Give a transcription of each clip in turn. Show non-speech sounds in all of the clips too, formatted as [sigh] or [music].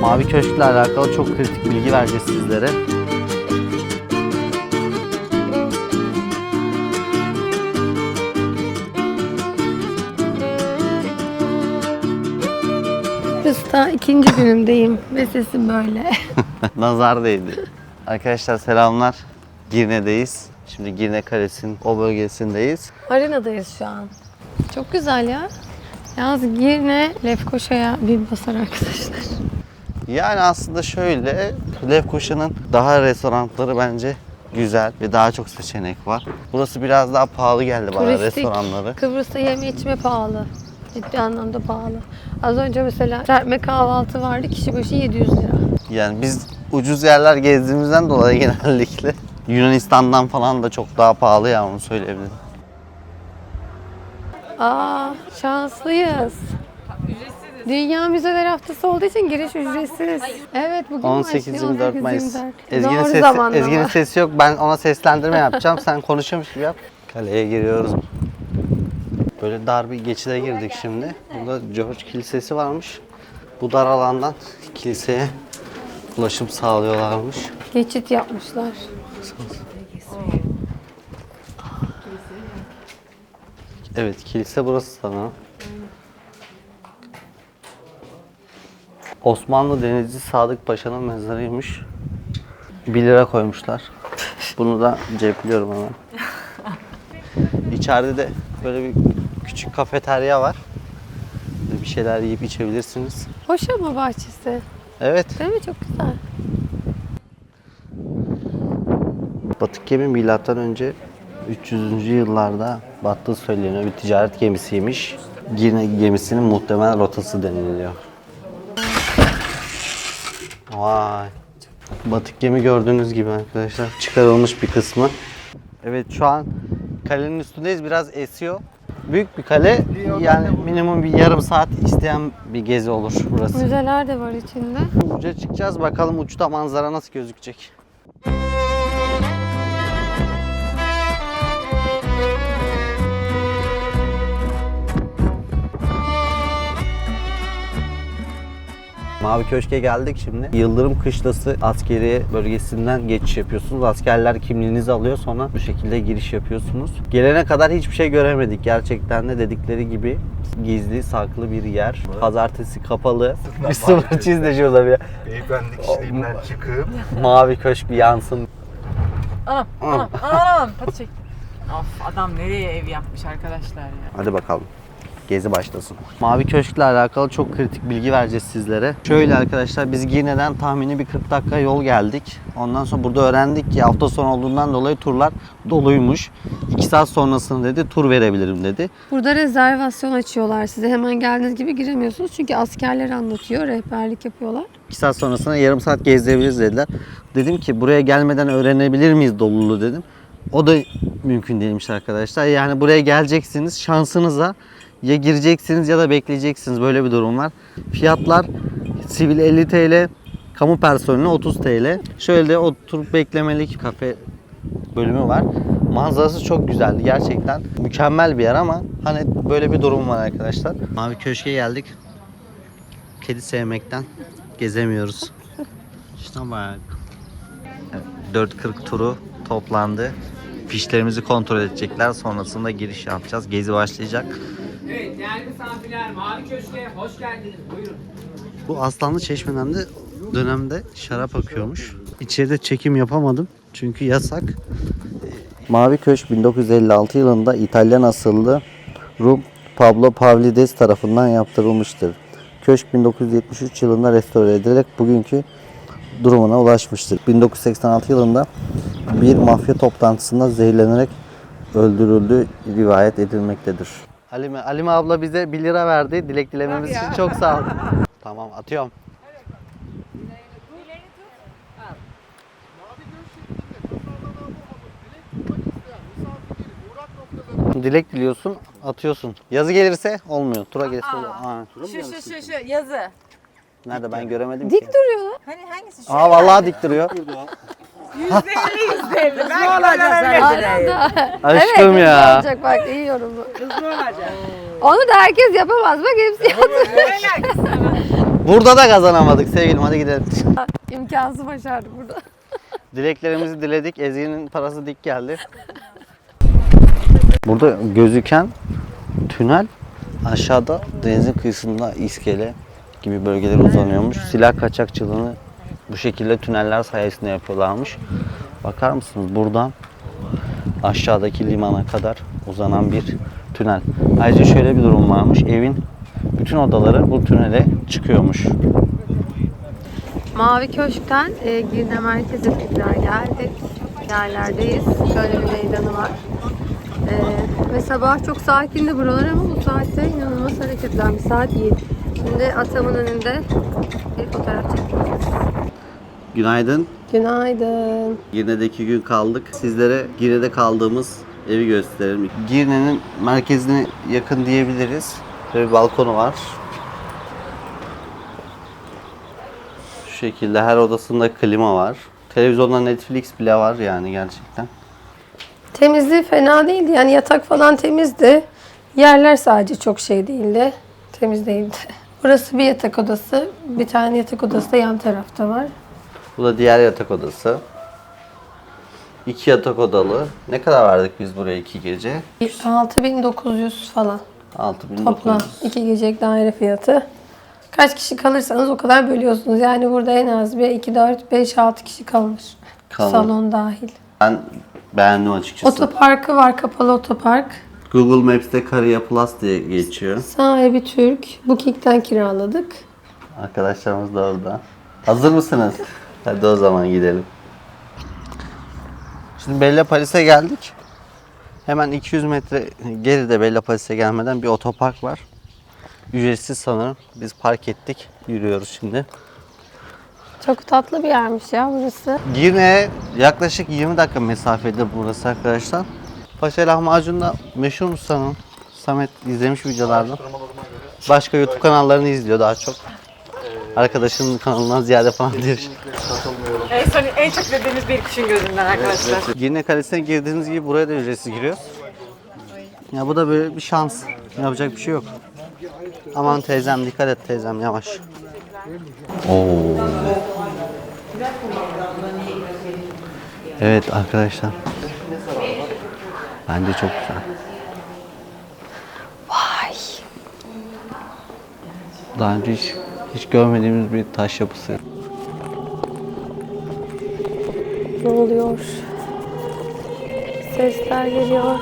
Mavi Köşk'le alakalı çok kritik bilgi vereceğiz sizlere. Kıbrıs'ta ikinci günümdeyim ve sesim böyle. [laughs] Nazar değdi. Arkadaşlar selamlar. Girne'deyiz. Şimdi Girne Kalesi'nin o bölgesindeyiz. Arenadayız şu an. Çok güzel ya. Yalnız Girne Lefkoşa'ya bir basar arkadaşlar. Yani aslında şöyle, Lefkoşa'nın daha restoranları bence güzel ve daha çok seçenek var. Burası biraz daha pahalı geldi bana Turistik. restoranları. Kıbrıs'ta yeme içme pahalı. Ciddi anlamda pahalı. Az önce mesela serpme kahvaltı vardı kişi başı 700 lira. Yani biz ucuz yerler gezdiğimizden dolayı [laughs] genellikle Yunanistan'dan falan da çok daha pahalı ya onu söyleyebilirim. Aa şanslıyız. Dünya Müzeler Haftası olduğu için giriş ücretsiz. Evet bugün 18-24 Mayıs. Ezgi'nin sesi. Ezgi'nin sesi yok. Ben ona seslendirme yapacağım. Sen konuşuyormuş gibi yap. Kaleye giriyoruz. Böyle dar bir geçide girdik şimdi. Burada George Kilisesi varmış. Bu dar alandan kiliseye ulaşım sağlıyorlarmış. Geçit yapmışlar. Evet kilise burası sana. Osmanlı denizci Sadık Paşa'nın mezarıymış. 1 lira koymuşlar. Bunu da cepliyorum hemen. İçeride de böyle bir küçük kafeterya var. Bir şeyler yiyip içebilirsiniz. Hoş ama bahçesi. Evet. Değil mi? Çok güzel. Batık gemi milattan önce 300. yıllarda battığı söyleniyor. Bir ticaret gemisiymiş. Girne gemisinin muhtemel rotası deniliyor. Vay. Batık gemi gördüğünüz gibi arkadaşlar. Çıkarılmış bir kısmı. Evet şu an kalenin üstündeyiz. Biraz esiyor. Büyük bir kale. Yani minimum bir yarım saat isteyen bir gezi olur burası. Müzeler de var içinde. Uca çıkacağız bakalım uçta manzara nasıl gözükecek. Mavi Köşk'e geldik şimdi. Yıldırım Kışlası askeri bölgesinden geçiş yapıyorsunuz. Askerler kimliğinizi alıyor sonra bu şekilde giriş yapıyorsunuz. Gelene kadar hiçbir şey göremedik. Gerçekten de dedikleri gibi gizli saklı bir yer. Pazartesi kapalı. Bir sıfır çiz de şurada bir. Beyefendi kişiliğimden çıkıp Mavi köşk bir yansın. Anam, anam, anam, hadi çek. Of adam nereye ev yapmış arkadaşlar ya. Hadi bakalım. Gezi başlasın. Mavi Köşk'le alakalı çok kritik bilgi vereceğiz sizlere. Şöyle arkadaşlar biz Girne'den tahmini bir 40 dakika yol geldik. Ondan sonra burada öğrendik ki hafta sonu olduğundan dolayı turlar doluymuş. 2 saat sonrasını dedi tur verebilirim dedi. Burada rezervasyon açıyorlar size. Hemen geldiğiniz gibi giremiyorsunuz. Çünkü askerler anlatıyor, rehberlik yapıyorlar. 2 saat sonrasına yarım saat gezdirebiliriz dediler. Dedim ki buraya gelmeden öğrenebilir miyiz doluluğu dedim. O da mümkün değilmiş arkadaşlar. Yani buraya geleceksiniz şansınıza ya gireceksiniz ya da bekleyeceksiniz. Böyle bir durum var. Fiyatlar sivil 50 TL, kamu personeli 30 TL. Şöyle de oturup beklemelik kafe bölümü var. Manzarası çok güzeldi gerçekten. Mükemmel bir yer ama hani böyle bir durum var arkadaşlar. Mavi Köşk'e geldik. Kedi sevmekten gezemiyoruz. İşte bak. Evet, 4.40 turu toplandı. Fişlerimizi kontrol edecekler. Sonrasında giriş yapacağız. Gezi başlayacak. Misafirler Mavi Köşk'e hoş geldiniz. Buyurun. Bu Aslanlı Çeşme'den de dönemde şarap akıyormuş. İçeride çekim yapamadım çünkü yasak. Mavi Köşk 1956 yılında İtalyan asıllı Rum Pablo Pavlides tarafından yaptırılmıştır. Köşk 1973 yılında restore edilerek bugünkü durumuna ulaşmıştır. 1986 yılında bir mafya toplantısında zehirlenerek öldürüldüğü rivayet edilmektedir. Halime, Halime abla bize 1 lira verdi. Dilek dilememiz için çok sağ ol. [laughs] Tamam atıyorum. Dilek diliyorsun, atıyorsun. Yazı gelirse olmuyor. Tura gelirse oluyor. Aa, Şu şu şu şu yazı. Nerede ben göremedim Dik ki. duruyorlar. Hani hangisi şu? Aa vallahi dik duruyor. [laughs] Yüzde elli yüzde elli. Ben olacak Arada. Aşkım evet, ya. Olacak bak iyi yorumu. Hızlı olacak. Onu da herkes yapamaz. Bak hepsi yaptı. Burada da kazanamadık sevgilim hadi gidelim. İmkansız başardık burada. Dileklerimizi diledik. Ezgi'nin parası dik geldi. Burada gözüken tünel aşağıda denizin kıyısında iskele gibi bölgeler uzanıyormuş. Silah kaçakçılığını bu şekilde tüneller sayesinde yapıyorlarmış. Bakar mısınız buradan aşağıdaki limana kadar uzanan bir tünel. Ayrıca şöyle bir durum varmış. Evin bütün odaları bu tünele çıkıyormuş. Mavi Köşk'ten e, Girne Merkez'e tekrar geldik. Yerlerdeyiz. Şöyle bir meydanı var. E, ve sabah çok sakindi buralar ama bu saatte inanılmaz hareketlenmiş. Saat 7. Şimdi atamın önünde bir. Günaydın. Günaydın. Girne'deki gün kaldık. Sizlere Girne'de kaldığımız evi gösterelim. Girne'nin merkezine yakın diyebiliriz. Şöyle bir balkonu var. Şu şekilde her odasında klima var. Televizyonda Netflix bile var yani gerçekten. Temizliği fena değildi. Yani yatak falan temizdi. Yerler sadece çok şey değildi. Temiz değildi. [laughs] Burası bir yatak odası. Bir tane yatak odası da yan tarafta var. Bu da diğer yatak odası. İki yatak odalı. Ne kadar verdik biz buraya iki gece? 6900 falan. 6900. Toplam iki gecelik daire fiyatı. Kaç kişi kalırsanız o kadar bölüyorsunuz. Yani burada en az bir 2, 4, 5, 6 kişi kalır. Kalır. Salon dahil. Ben beğendim açıkçası. Otoparkı var, kapalı otopark. Google Maps'te Kariya Plus diye geçiyor. Sahibi Türk. Booking'den kiraladık. Arkadaşlarımız da orada. Hazır mısınız? Hadi o zaman gidelim. Şimdi Bella Paris'e geldik. Hemen 200 metre geride Bella Paris'e gelmeden bir otopark var. Ücretsiz sanırım. Biz park ettik. Yürüyoruz şimdi. Çok tatlı bir yermiş ya burası. Girne'ye yaklaşık 20 dakika mesafede burası arkadaşlar. Paşa lahmacun da meşhur sanırım? Samet izlemiş videolardan. Başka YouTube kanallarını izliyor daha çok. Arkadaşının kanalından ziyade falan diyor. En, son, en çok dediğimiz bir kişinin gözünden arkadaşlar. Girne Kalesi'ne girdiğiniz gibi buraya da ücretsiz giriyoruz. Ya bu da böyle bir şans. Yapacak bir şey yok. Aman teyzem dikkat et teyzem yavaş. Oo. Evet arkadaşlar. Bence çok güzel. Vay. Daha önce hiç, hiç görmediğimiz bir taş yapısı. Ne oluyor? Sesler geliyor.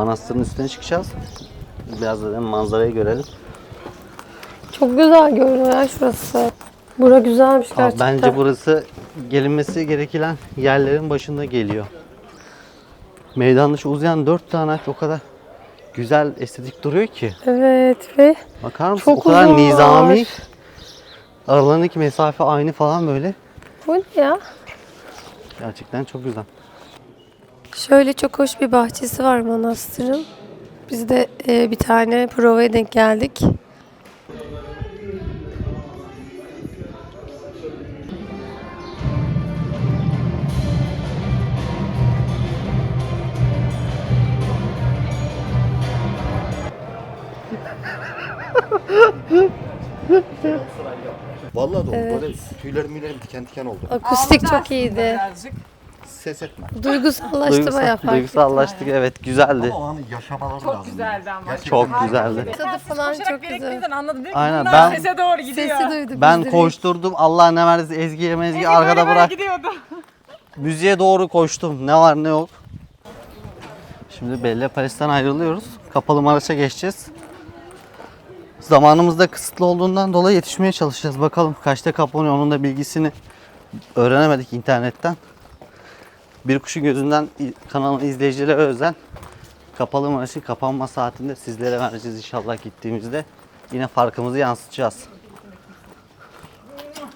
Manastırın üstüne çıkacağız. Biraz da manzarayı görelim. Çok güzel görünüyor ya şurası. Bura güzelmiş Aa, gerçekten. Bence burası gelinmesi gereken yerlerin başında geliyor. Meydanda şu uzayan dört tane o kadar güzel estetik duruyor ki. Evet ve Bakar mısın? Çok o kadar uzun nizami. Aralarındaki mesafe aynı falan böyle. bu ne ya? Gerçekten çok güzel. Şöyle çok hoş bir bahçesi var manastırın. Biz de e, bir tane provaya denk geldik. Vallahi doğru. Böyle tüylerim müylerim diken diken oldu. Akustik çok iyiydi. Birazcık. Ses etme. Duygusallaştı Duygusal- bayağı fark duygusallaştık evet güzeldi. Ama o anı yaşamaları Çok lazım. güzeldi ama. Çok güzeldi. Tadı falan Koşarak çok güzel. birden anladım. Dedim Aynen, Aynen, ben- ben... sese doğru gidiyor. Sesi duyduk biz Ben direkt. koşturdum. Allah ne verdiyse Ezgi'ye mezgi Ezgi arkada böyle bırak. gidiyordu. [laughs] Müziğe doğru koştum. Ne var ne yok. Şimdi Bella Paris'ten ayrılıyoruz. Kapalı Maraş'a geçeceğiz. Zamanımız da kısıtlı olduğundan dolayı yetişmeye çalışacağız. Bakalım kaçta kapanıyor onun da bilgisini öğrenemedik internetten. Bir Kuşun Gözünden kanalın izleyicilere özel kapalı marşı kapanma saatinde sizlere vereceğiz inşallah gittiğimizde. Yine farkımızı yansıtacağız.